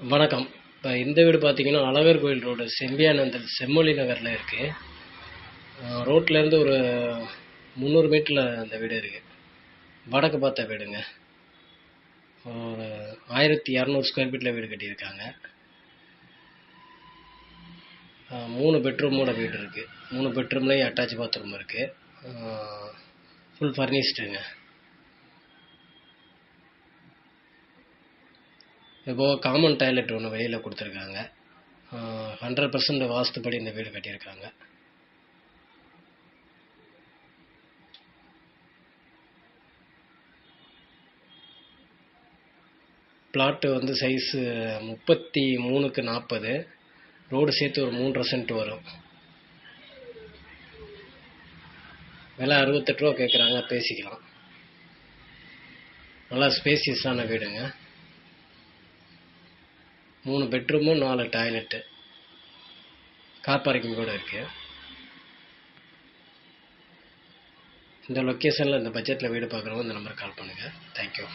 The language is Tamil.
வணக்கம். இப்போ இந்த வீடு பார்த்தீங்கன்னா அழகர் கோயில் ரோடு செம்பியானந்தல் செம்மொழி நகரில் இருக்குது ரோட்லேருந்து ஒரு முந்நூறு மீட்டரில் அந்த வீடு இருக்குது வடக்கு பார்த்த வீடுங்க. ஒரு ஆயிரத்தி இரநூறு ஸ்கொயர் ஃபீட்டில் வீடு கட்டியிருக்காங்க. மூணு பெட்ரூமோட வீடு இருக்குது மூணு பெட்ரூம்லேயும் அட்டாச் பாத்ரூம் இருக்குது ஃபுல் ஃபர்னிஷ்டுங்க இப்போது காமன் டாய்லெட் ஒன்று வெளியில் கொடுத்துருக்காங்க. ஹண்ட்ரட் பர்சன்ட் வாஸ்துப்படி இந்த வீடு கட்டியிருக்காங்க. பிளாட்டு வந்து சைஸு முப்பத்தி மூணுக்கு நாற்பது ரோடு சேர்த்து ஒரு மூன்றரை சென்ட் வரும். விலை அறுபத்தெட்டு ரூபா கேட்குறாங்க பேசிக்கலாம். நல்லா ஸ்பேசியஸான வீடுங்க. மூணு பெட்ரூமும் நாலு டாய்லெட்டு. கார் பார்க்கிங் கூட இருக்குது இந்த லொக்கேஷனில் இந்த பட்ஜெட்டில் வீடு பார்க்குறவங்க இந்த நம்பருக்கு கால் பண்ணுங்கள் தேங்க்யூ